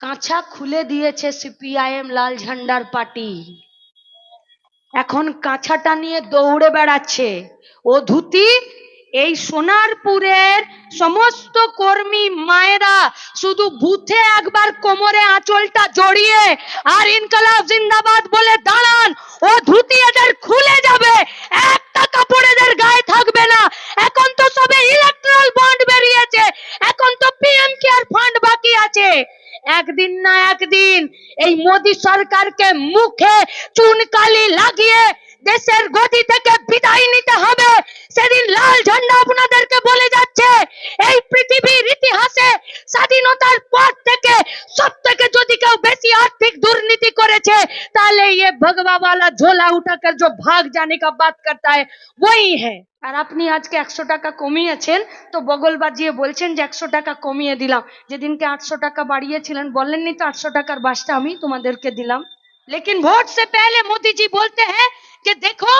কাঁচা খুলে দিয়েছে সিপিআইএম লাল ঝান্ডার পার্টি। এখন কাঁচাটা নিয়ে দৌড়ে বেড়াচ্ছে। ও ধুতি, এই সোনারপুরের সমস্ত কর্মী মায়েরা শুধু বুথে একবার কোমরে আঁচলটা জড়িয়ে আর ইনকলাব জিন্দাবাদ বলে দাঁড়ান। ও ধুতি এদের খুলে যাবে। একটা কাপড় একদিন না একদিন এই মোদী সরকারকে মুখে চুনকালি লাগিয়ে দেশের গতি থেকে বিদায় নিতে হবে সেদিন লাল ঝান্ডা আপনাদেরকে বলে যাচ্ছে এই পৃথিবীর ইতিহাসে স্বাধীনতার পর থেকে সব থেকে যদি কেউ বেশি आर्थिक दुर्नीति করেছে তাহলে ये भगवा वाला झोला उठाकर जो भाग जाने का बात करता है वही है আর আপনি আজকে একশো টাকা কমিয়েছেন তো বগল বাজিয়ে বলছেন যে একশো টাকা কমিয়ে দিলাম যেদিনকে আটশো টাকা বাড়িয়েছিলেন বললেননি তো আটশো টাকার বাসটা আমি তোমাদেরকে দিলাম लेकिन वोट से पहले मोदी जी बोलते हैं कि देखो,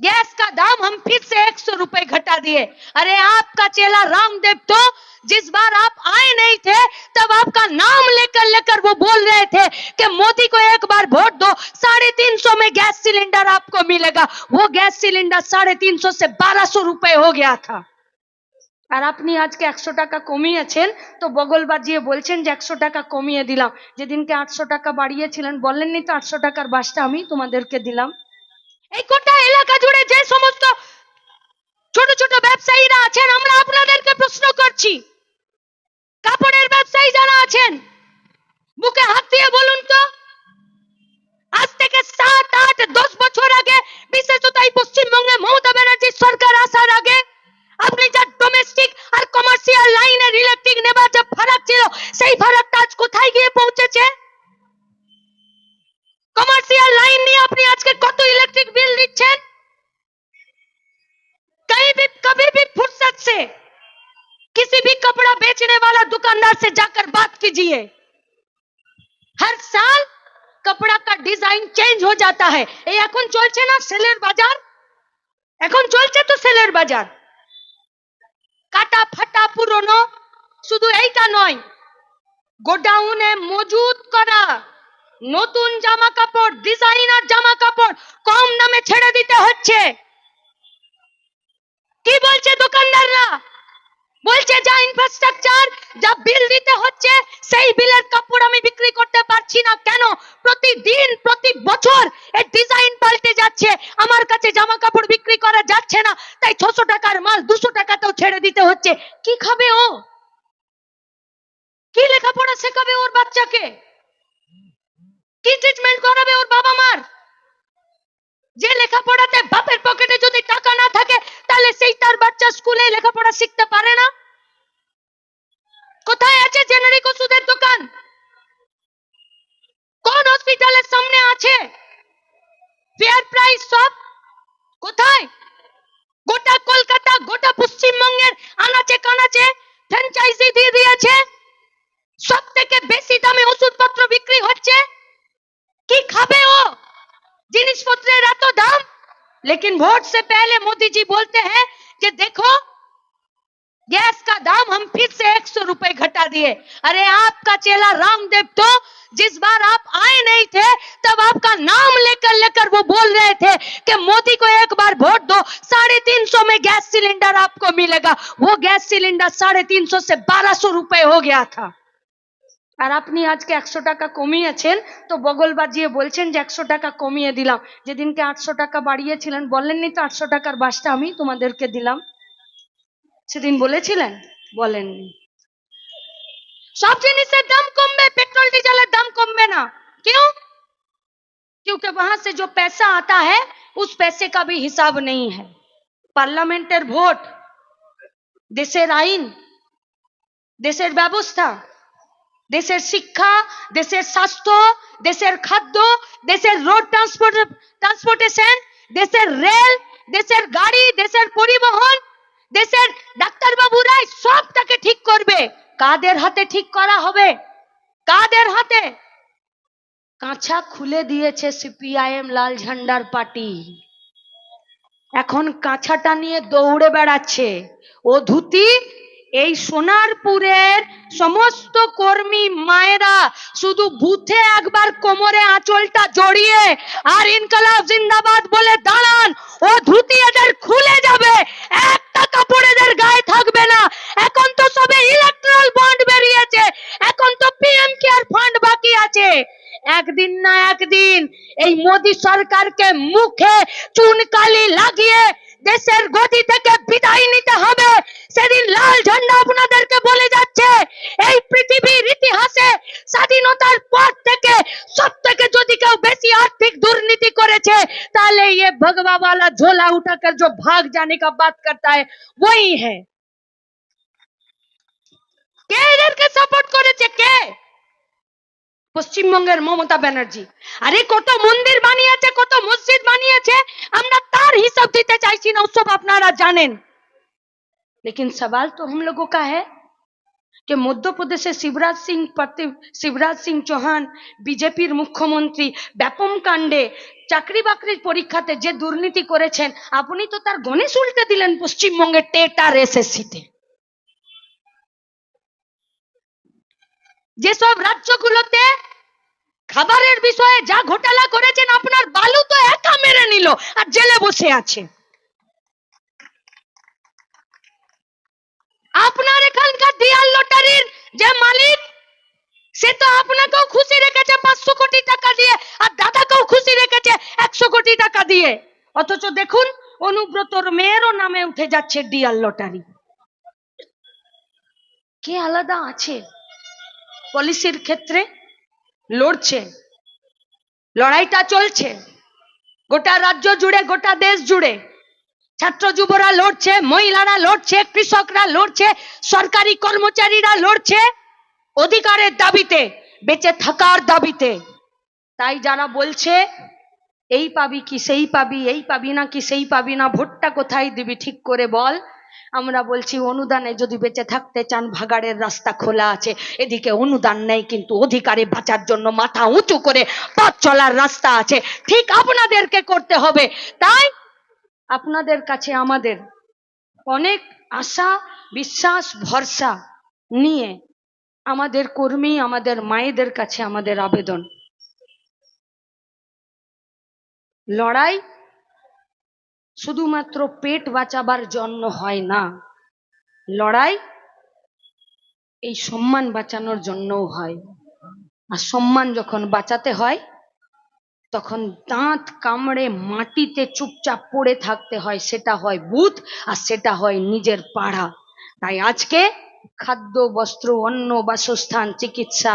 गैस का दाम हम फिर से एक सौ रुपए घटा दिए। अरे आपका चेला रामदेव तो जिस बार आप आए नहीं थे, तब आपका नाम लेकर लेकर वो बोल रहे थे कि मोदी को एक बार वोट दो, साढ़े तीन सौ में गैस सिलेंडर आपको मिलेगा। वो गैस सिलेंडर साढ़े तीन सौ से बारह सौ रुपए हो गया था। আর আপনি আজকে একশো টাকা কমিয়েছেন, তো বগল বাজিয়ে বলছেন যে একশো টাকা কমিয়ে দিলাম। যেদিনকে আটশো টাকা বাড়িয়েছিলেন বললেননি তো আটশো টাকার বাসটা আমি তোমাদেরকে দিলাম। এই গোটা এলাকা জুড়ে যে সমস্ত ছোট ছোট ব্যবসায়ীরা আছেন, আমরা আপনাদেরকে প্রশ্ন করছি। কাপড়ের ব্যবসায়ী যারা আছেন বুকে হাত দিয়ে বলুন তো। আজ থেকে সাত, আট, দশ বছর আগে, বিশেষত এই পশ্চিমবঙ্গে মমতা ব্যানার্জির সরকার আসার আগে, আপনি যা ডোমেস্টিক আর কমার্শিয়াল লাইনের ইলেকট্রিক নেবার যে ফারাক ছিল সেই ফারাকটা আজ কোথায় গিয়ে পৌঁছেছে कमर्शियल लाइन नहीं अपनी आज के कत इलेक्ट्रिक बिल दिच्छेन कहीं भी कभी भी फुर्सत से किसी भी कपड़ा बेचने वाला दुकानदार से जाकर बात कीजिए हर साल कपड़ा का डिजाइन चेंज हो जाता है এই এখন চলছে না সেলের বাজার এখন চলছে তো সেলের বাজার কাটা ফাটা পুরনো, শুধু এইটা নয়, গোডাউনে মজুদ করা নতুন জামা কাপড় ডিজাইনার জামা কাপড় কম দামে ছেড়ে দিতে হচ্ছে। কি বলছে দোকানদাররা? বলছে যা ইনফ্রাস্ট্রাকচার যা বিল দিতে হচ্ছে, সেই বিলের কাপড় আমি বিক্রি করতে পারছি না। কেন? প্রতিদিন, প্রতি বছর এর ডিজাইন পাল্টে যাচ্ছে। আমার কাছে জামা কাপড় বিক্রি করা যাচ্ছে না, তাই ছশো টাকার মাল দুশো টাকাতেও ছেড়ে দিতে হচ্ছে। কি খাবে ও? কি লেখাপড়া শেখাবে ওর বাচ্চাকে? কি ট্রিটমেন্ট করাবে ওর বাবা মার যে লেখাপড়াতে বাপের পকেটে যদি টাকা না থাকে, তাহলে সেই তার বাচ্চা স্কুলে লেখাপড়া শিখতে পারে না। কোথায় আছে জেনারিক ওষুধের দোকান? কোন হসপিটালের সামনে আছে? ফেয়ার প্রাইস সব? কোথায়? গোটা কলকাতা, গোটা পশ্চিমবঙ্গের আনাচে কানাচে लेकिन वोट से पहले मोदी जी बोलते हैं कि देखो, गैस का दाम हम फिर से एक सौ रुपए घटा दिए। अरे आपका चेला रामदेव तो जिस बार आप आए नहीं थे, तब आपका नाम लेकर लेकर वो बोल रहे थे कि मोदी को एक बार वोट दो, साढ़े तीन सौ में गैस सिलेंडर आपको मिलेगा। वो गैस सिलेंडर साढ़े तीन सौ से बारह सौ रुपए हो गया था। আর আপনি আজকে একশো টাকা কমিয়েছেন তো বগল বাজিয়ে বলছেন যে একশো টাকা কমিয়ে দিলাম যেদিনকে আটশো টাকা বাড়িয়েছিলেন বললেননি তো আটশো টাকার বাসটা আমি তোমাদেরকে দিলাম সেদিন বলেছিলেন বলেননি সব জিনিসের দাম কমবে পেট্রোল ডিজেলের দাম কমবে না क्यों क्योंकि वहां से जो पैसा आता है उस पैसे का भी हिसाब नहीं है পার্লামেন্টের ভোট দেশের আইন দেশের ব্যবস্থা দেশের শিক্ষা, দেশের স্বাস্থ্য, দেশের খাদ্য, দেশের রোড ট্রান্সপোর্ট ট্রান্সপোর্টেশন দেশের রেল দেশের গাড়ি, দেশের পরিবহন, দেশের ডাক্তারবাবুরাই সবটাকে ঠিক করবে। কাদের হাতে ঠিক করা হবে? কাদের হাতে? কাঁচা খুলে দিয়েছে সিপিআইএম লাল ঝান্ডার পার্টি। এখন কাঁচাটা নিয়ে দৌড়ে বেড়াচ্ছে। ও ধুতি এই সোনারপুরের সমস্ত কর্মী মায়েরা শুধু বুথে একবার কোমরে আঁচলটা জড়িয়ে আর ইনকালাব জিন্দাবাদ বলে দাঁড়ান, ও ধুতি এদের খুলে যাবে, একটা কাপড় এদের গায়ে থাকবে না। এখন তো সবে ইলেকট্রাল বন্ড বেরিয়েছে, এখন তো পিএম কেয়ার ফান্ড বাকি আছে। একদিন না একদিন এই মোদি সরকারকে মুখে চুনকালি লাগিয়ে দেশের গতি থেকে বিদায় নিতে হবে। সেদিন লাল ঝান্ডা আপনাদেরকে বলে যাচ্ছে এই পৃথিবীর ইতিহাসে স্বাধীনতার পর থেকে সব থেকে যদি কেউ বেশি আর্থিক দুর্নীতি করেছে তাহলে ये भगवा वाला झोला उठाकर जो भाग जाने का बात करता है वही है কে এদেরকে সাপোর্ট করেছে কে পশ্চিমবঙ্গের মমতা ব্যানার্জি আরে কত মন্দির বানিয়েছে কত মসজিদ বানিয়েছে আমরা তার হিসাব দিতে চাইছি না সব আপনারা জানেন लेकिन सवाल तो हम लोगों का है कि मध्य प्रदेशে শিবরাজ সিং পাতি- শিবরাজ সিং চৌহান বিজেপির মুখ্যমন্ত্রী ব্যাপম কাণ্ডে চাকরি বাকরির পরীক্ষাতে যে দুর্নীতি করেছেন আপনি তো তার গণেশ উল্টে দিলেন পশ্চিমবঙ্গের টেট আর এসএসসিতে যেসব রাজ্যগুলোতে খাবারের বিষয়ে যা ঘোটালা করেছেন আপনার বালু তো একা মেরে নিল আর জেলে বসে আছে আপনার এখানকার ডিয়ার লটারির যে মালিক, সে তো আপনাকেও খুশি রেখেছে পাঁচশো কোটি টাকা দিয়ে আর দাদাকেও খুশি রেখেছে একশো কোটি টাকা দিয়ে। অথচ দেখুন অনুব্রতর মেয়েরও নামে উঠে যাচ্ছে ডিয়াল লটারি। কে আলাদা আছে? পলিসির ক্ষেত্রে লড়ছে, লড়াইটা চলছে। গোটা রাজ্য জুড়ে, গোটা দেশ জুড়ে ছাত্র যুবরা লড়ছে, মহিলারা লড়ছে, কৃষকরা লড়ছে, সরকারি কর্মচারীরা লড়ছে অধিকারের দাবিতে, বেঁচে থাকার দাবিতে। তাই যারা বলছে, এই পাবি কি, সেই পাবি, এই পাবি না কি, সেই পাবি না, ভোটটা কোথায় দিবি, ঠিক করে বল। আমরা বলছি, অনুদানে যদি বেঁচে থাকতে চান, ভাগাড়ের রাস্তা খোলা আছে। এদিকে অনুদান নেই, কিন্তু অধিকারে বাঁচার জন্য মাথা উঁচু করে পথ চলার রাস্তা আছে। ঠিক আপনাদেরকে করতে হবে। তাই আপনাদের কাছে আমাদের অনেক আশা, বিশ্বাস, ভরসা নিয়ে আমাদের কর্মী, আমাদের মায়েদের কাছে আমাদের আবেদন। লড়াই শুধুমাত্র পেট বাঁচাবার জন্য হয় না, লড়াই এই সম্মান বাঁচানোর জন্যও হয়। আর সম্মান যখন বাঁচাতে হয় তখন দাঁত কামড়ে মাটিতে চুপচাপ পড়ে থাকতে হয়, সেটা হয় বুথ আর সেটা হয় নিজের পাড়া। তাই আজকে খাদ্য, বস্ত্র, অন্ন, বাসস্থান, চিকিৎসা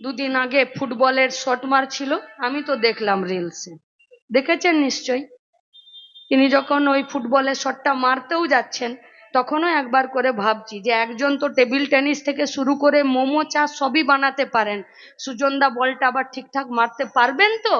দুদিন আগে ফুটবলের শট মারছিল, আমি তো দেখলাম রিলসে। দেখেছেন নিশ্চয়ই? তিনি যখন ওই ফুটবলের শটটা মারতেও যাচ্ছেন, তখনও একবার করে ভাবছি যে একজন তো টেবিল টেনিস থেকে শুরু করে মোমো, চা সবই বানাতে পারেন। সুজনদা বলটা আবার ঠিকঠাক মারতে পারবেন তো?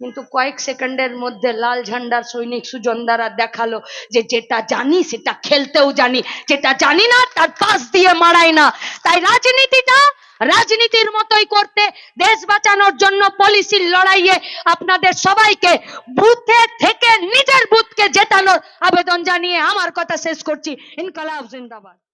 কিন্তু কয়েক সেকেন্ডের মধ্যে লাল ঝান্ডার সৈনিক সুজনদারা দেখাল যে যেটা জানি, সেটা খেলতেও জানি। যেটা জানি না, তার পাশ দিয়ে মারাই না। তাই রাজনীতিটা রাজনীতির মতোই করতে, দেশ বাঁচানোর জন্য পলিসির লড়াইয়ে আপনাদের সবাইকে বুথে থেকে নিজের বুথকে জেতানোর আবেদন জানিয়ে আমার কথা শেষ করছি। ইনকলাব, জিন্দাবাদ।